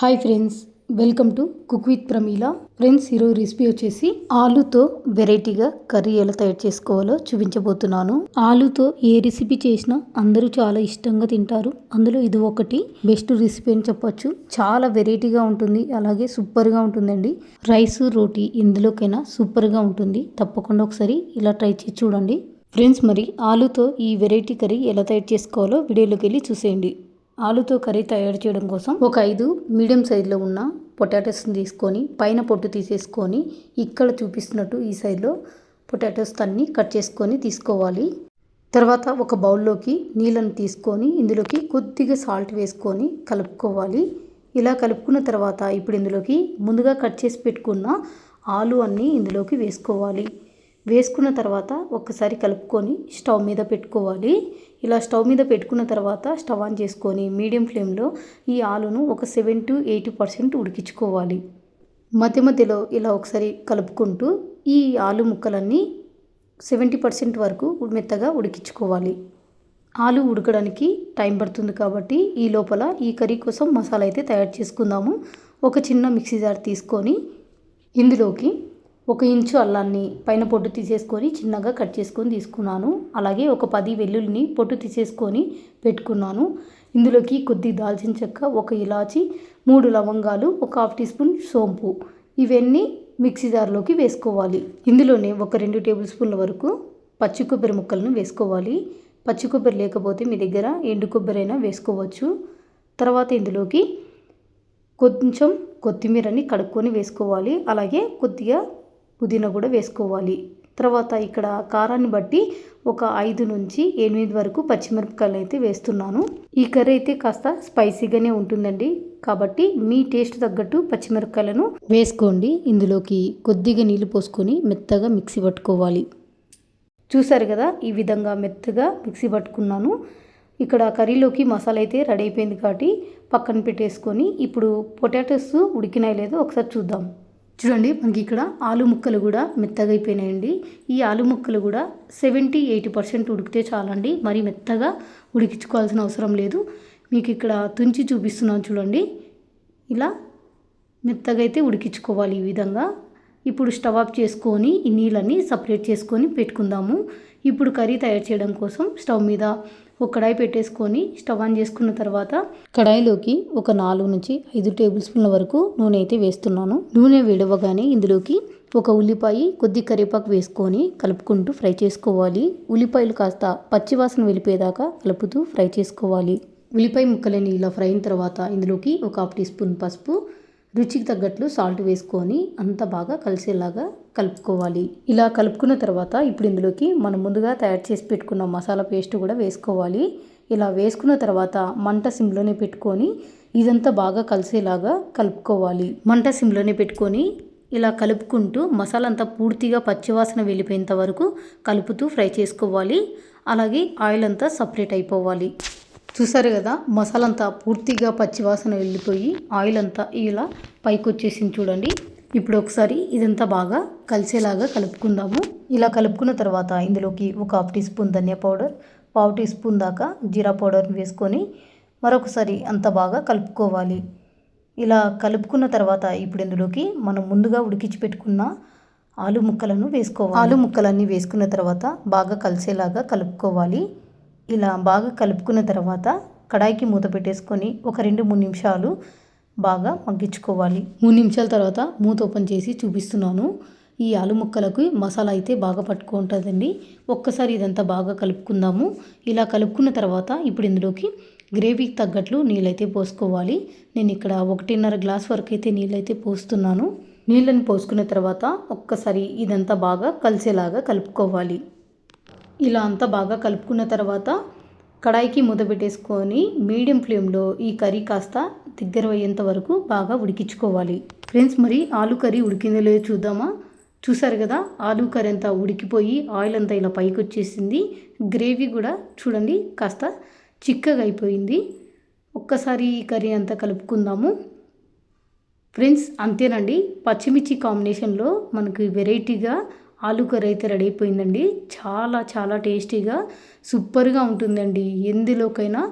Hi friends welcome to cook with Pramila. Friends ఈరోజు recipe వచ్చేసి ఆలుతో వెరైటీగా కర్రీ ఎలా తయారు చేసుకోవాలో చూపించబోతున్నాను. ఆలుతో ఏ రెసిపీ చేసినా అందరూ చాలా ఇష్టంగా తింటారు. అందులో ఇది ఒకటి బెస్ట్ రెసిపీ అని చెప్పొచ్చు. చాలా వెరైటీగా ఉంటుంది అలాగే సూపర్గా ఉంటుందండి. రైస్ రోటీ ఎందులోకైనా సూపర్గా ఉంటుంది. తప్పకుండా ఒకసారి ఇలా ట్రై చేసి చూడండి. ఫ్రెండ్స్ మరి ఆలుతో ఈ వెరైటీ కర్రీ ఎలా తయారు చేసుకోవాలో వీడియోలోకి వెళ్ళి చూసేయండి. ఆలుతో కర్రీ తయారు చేయడం కోసం ఒక ఐదు మీడియం సైజులో ఉన్న పొటాటోస్ని తీసుకొని పైన పొట్టు తీసేసుకొని ఇక్కడ చూపిస్తున్నట్టు ఈ సైజులో పొటాటోస్ అన్ని కట్ చేసుకొని తీసుకోవాలి. తర్వాత ఒక బౌల్లోకి నీళ్ళని తీసుకొని ఇందులోకి కొద్దిగా సాల్ట్ వేసుకొని కలుపుకోవాలి. ఇలా కలుపుకున్న తర్వాత ఇప్పుడు ఇందులోకి ముందుగా కట్ చేసి పెట్టుకున్న ఆలు అన్నీ ఇందులోకి వేసుకోవాలి. వేసుకున్న తర్వాత ఒక్కసారి కలుపుకొని స్టవ్ మీద పెట్టుకోవాలి. ఇలా స్టవ్ మీద పెట్టుకున్న తర్వాత స్టవ్ ఆన్ చేసుకొని మీడియం ఫ్లేమ్లో ఈ ఆలును ఒక సెవెన్ టు ఎయిటీ పర్సెంట్ ఉడికించుకోవాలి. మధ్య మధ్యలో ఇలా ఒకసారి కలుపుకుంటూ ఈ ఆలు ముక్కలన్నీ సెవెంటీ పర్సెంట్ వరకు మెత్తగా ఉడికించుకోవాలి. ఆలు ఉడకడానికి టైం పడుతుంది కాబట్టి ఈ లోపల ఈ కర్రీ కోసం మసాలా అయితే తయారు చేసుకుందాము. ఒక చిన్న మిక్సీ జార్ తీసుకొని ఇందులోకి ఒక ఇంచు అల్లాన్ని పైన పొట్టు తీసేసుకొని చిన్నగా కట్ చేసుకొని తీసుకున్నాను. అలాగే ఒక పది వెల్లుల్లిని పొట్టు తీసేసుకొని పెట్టుకున్నాను. ఇందులోకి కొద్ది దాల్చిన చెక్క ఒక ఇలాచి మూడు లవంగాలు ఒక హాఫ్ టీ స్పూన్ సోంపు. ఇవన్నీ మిక్సీ జార్లోకి వేసుకోవాలి. ఇందులోనే ఒక రెండు టేబుల్ స్పూన్ల వరకు పచ్చి కొబ్బరి ముక్కలను వేసుకోవాలి. పచ్చి కొబ్బరి లేకపోతే మీ దగ్గర ఎండు కొబ్బరి అయినా వేసుకోవచ్చు. తర్వాత ఇందులోకి కొంచెం కొత్తిమీరని కడుక్కొని వేసుకోవాలి. అలాగే కొద్దిగా పుదీనా కూడా వేసుకోవాలి. తర్వాత ఇక్కడ కారాన్ని బట్టి ఒక ఐదు నుంచి ఎనిమిది వరకు పచ్చిమిరపకాయలు అయితే వేస్తున్నాను. ఈ కర్రీ అయితే కాస్త స్పైసీగానే ఉంటుందండి. కాబట్టి మీ టేస్ట్ తగ్గట్టు పచ్చిమిరపకాయలను వేసుకోండి. ఇందులోకి కొద్దిగా నీళ్ళు పోసుకొని మెత్తగా మిక్సీ పట్టుకోవాలి. చూసారు కదా ఈ విధంగా మెత్తగా మిక్సీ పట్టుకున్నాను. ఇక్కడ కర్రీలోకి మసాలా అయితే రెడీ అయిపోయింది కాబట్టి పక్కన పెట్టేసుకొని ఇప్పుడు పొటాటోస్ ఉడికినాయి లేదో ఒకసారి చూద్దాం. చూడండి మనకి ఇక్కడ ఆలు ముక్కలు కూడా మెత్తగా అయిపోయినాయండి. ఈ ఆలు ముక్కలు కూడా సెవెంటీ ఎయిటీ పర్సెంట్ ఉడికితే చాలండి. మరి మెత్తగా ఉడికించుకోవాల్సిన అవసరం లేదు. మీకు ఇక్కడ తుంచి చూపిస్తున్నాను చూడండి. ఇలా మెత్తగా అయితే ఉడికించుకోవాలి ఈ విధంగా. ఇప్పుడు స్టవ్ ఆఫ్ చేసుకొని ఈ నీళ్ళని సపరేట్ చేసుకొని పెట్టుకుందాము. ఇప్పుడు కర్రీ తయారు చేయడం కోసం స్టవ్ మీద ఒక కడాయి పెట్టేసుకొని స్టవ్ ఆన్ చేసుకున్న తర్వాత కడాయిలోకి ఒక నాలుగు నుంచి ఐదు టేబుల్ స్పూన్ల వరకు నూనె అయితే వేస్తున్నాను. నూనె విడవగానే ఇందులోకి ఒక ఉల్లిపాయ కొద్ది కరివేపాకు వేసుకొని కలుపుకుంటూ ఫ్రై చేసుకోవాలి. ఉల్లిపాయలు కాస్త పచ్చివాసన వెళ్ళిపోయేదాకా కలుపుతూ ఫ్రై చేసుకోవాలి. ఉల్లిపాయ ముక్కలని ఇలా ఫ్రై అయిన తర్వాత ఇందులోకి ఒక హాఫ్ టీ స్పూన్ పసుపు రుచికి తగ్గట్లు సాల్ట్ వేసుకొని అంత బాగా కలిసేలాగా కలుపుకోవాలి. ఇలా కలుపుకున్న తర్వాత ఇప్పుడు ఇందులోకి మనం ముందుగా తయారు చేసి పెట్టుకున్న మసాలా పేస్ట్ కూడా వేసుకోవాలి. ఇలా వేసుకున్న తర్వాత మంట సిమ్లోనే పెట్టుకొని ఇదంతా బాగా కలిసేలాగా కలుపుకోవాలి. మంట సిమ్లోనే పెట్టుకొని ఇలా కలుపుకుంటూ మసాలా అంతా పూర్తిగా పచ్చివాసన వెళ్ళిపోయేంత వరకు కలుపుతూ ఫ్రై చేసుకోవాలి. అలాగే ఆయిల్ అంతా సపరేట్ అయిపోవాలి. చూసారు కదా మసాలా అంతా పూర్తిగా పచ్చివాసన వెళ్ళిపోయి ఆయిల్ అంతా ఇలా పైకి వచ్చేసింది చూడండి. ఇప్పుడు ఒకసారి ఇదంతా బాగా కలిసేలాగా కలుపుకుందాము. ఇలా కలుపుకున్న తర్వాత ఇందులోకి ఒక హాఫ్ టీ స్పూన్ ధనియా పౌడర్ పావు టీ స్పూన్ దాకా జీరా పౌడర్ని వేసుకొని మరొకసారి అంత బాగా కలుపుకోవాలి. ఇలా కలుపుకున్న తర్వాత ఇప్పుడు ఇందులోకి మనం ముందుగా ఉడికించి పెట్టుకున్న ఆలు ముక్కలను వేసుకోవాలి. ఆలు ముక్కలన్నీ వేసుకున్న తర్వాత బాగా కలిసేలాగా కలుపుకోవాలి. ఇలా బాగా కలుపుకున్న తర్వాత కడాయికి మూత పెట్టేసుకొని ఒక రెండు మూడు నిమిషాలు బాగా మగ్గించుకోవాలి. మూడు నిమిషాల తర్వాత మూత ఓపెన్ చేసి చూపిస్తున్నాను. ఈ ఆలు ముక్కలకు మసాలా అయితే బాగా పట్టుకుంటుందండి ఒక్కసారి ఇదంతా బాగా కలుపుకుందాము. ఇలా కలుపుకున్న తర్వాత ఇప్పుడు ఇందులోకి గ్రేవీకి తగ్గట్లు నీళ్ళైతే పోసుకోవాలి. నేను ఇక్కడ ఒకటిన్నర గ్లాస్ వరకు అయితే నీళ్ళైతే పోస్తున్నాను. నీళ్ళని పోసుకున్న తర్వాత ఒక్కసారి ఇదంతా బాగా కలిసేలాగా కలుపుకోవాలి. ఇలా అంతా బాగా కలుపుకున్న తర్వాత కడాయికి మూత పెట్టేసుకొని మీడియం ఫ్లేమ్లో ఈ కర్రీ కాస్త దగ్గర అయ్యేంత వరకు బాగా ఉడికించుకోవాలి. ఫ్రెండ్స్ మరి ఆలు కర్రీ ఉడికిందో లేదో చూద్దామా? చూసారు కదా ఆలు కర్రీ అంతా ఉడికిపోయి ఆయిల్ అంతా ఇలా పైకి వచ్చేసింది. గ్రేవీ కూడా చూడండి కాస్త చిక్కగా అయిపోయింది. ఒక్కసారి ఈ కర్రీ అంతా కలుపుకుందాము. ఫ్రెండ్స్ అంతేనండి. పచ్చిమిర్చి కాంబినేషన్లో మనకి వెరైటీగా ఆలు కర్రీ అయితే రెడీ అయిపోయిందండి. చాలా చాలా టేస్టీగా సూపర్గా ఉంటుందండి. ఎందులోకైనా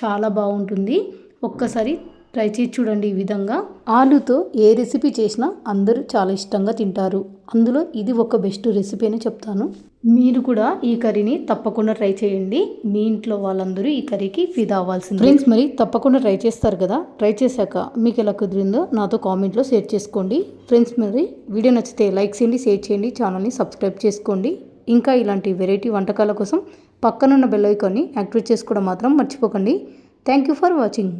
చాలా బాగుంటుంది. ఒక్కసారి ట్రై చేసి చూడండి ఈ విధంగా. ఆలుతో ఏ రెసిపీ చేసినా అందరూ చాలా ఇష్టంగా తింటారు. అందులో ఇది ఒక బెస్ట్ రెసిపీ అని చెప్తాను. మీరు కూడా ఈ కర్రీని తప్పకుండా ట్రై చేయండి. మీ ఇంట్లో వాళ్ళందరూ ఈ కర్రీకి ఫిదా అవ్వాల్సింది. ఫ్రెండ్స్ మరి తప్పకుండా ట్రై చేస్తారు కదా? ట్రై చేశాక మీకు ఎలా కుదిరిందో నాతో కామెంట్లో షేర్ చేసుకోండి. ఫ్రెండ్స్ మరి వీడియో నచ్చితే లైక్ చేయండి షేర్ చేయండి ఛానల్ని సబ్స్క్రైబ్ చేసుకోండి. ఇంకా ఇలాంటి వెరైటీ వంటకాల కోసం పక్కనున్న బెల్ ఐకాన్ని యాక్టివేట్ చేసుకోవడం మాత్రం మర్చిపోకండి. Thank you for watching.